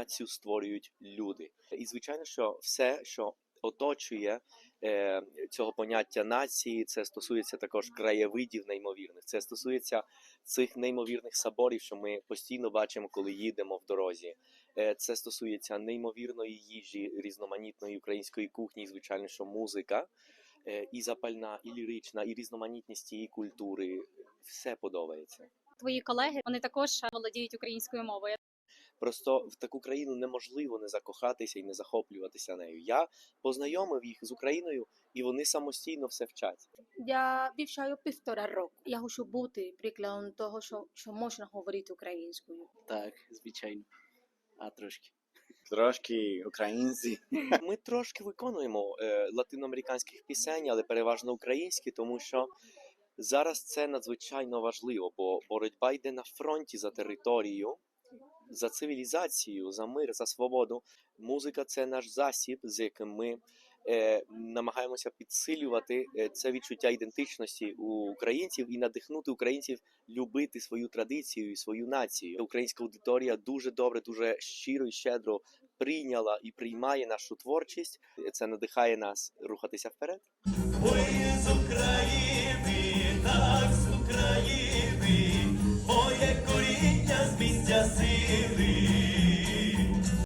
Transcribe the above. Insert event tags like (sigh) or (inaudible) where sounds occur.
націю створюють люди. І звичайно, що все, що оточує е, цього поняття нації, це стосується також краєвидів неймовірних. Це стосується цих неймовірних соборів, що ми постійно бачимо, коли їдемо в дорозі. Е, Це стосується неймовірної їжі, різноманітної української кухні, звичайно, що музика. е, І запальна, і лірична, і різноманітність цієї культури все подобається. Твої колеги вони також володіють українською мовою. Просто в таку країну неможливо не закохатися і не захоплюватися нею. Я познайомив їх з Україною, і вони самостійно все вчать. Я вивчаю півтора року. Я хочу бути прикладом того, що, що можна говорити українською. Так, звичайно. А трошки. Трошки українці. (laughs) Ми трошки виконуємо е, латиноамериканських пісень, але переважно українські, тому що зараз це надзвичайно важливо, бо боротьба йде на фронті за територію, за цивілізацію, за мир, за свободу. Музика це наш засіб, з яким ми е, намагаємося підсилювати е, це відчуття ідентичності у українців і надихнути українців любити свою традицію і свою націю. Українська аудиторія дуже добре, дуже щиро і щедро прийняла і приймає нашу творчість. Це надихає нас рухатися вперед. Ой, з України believe.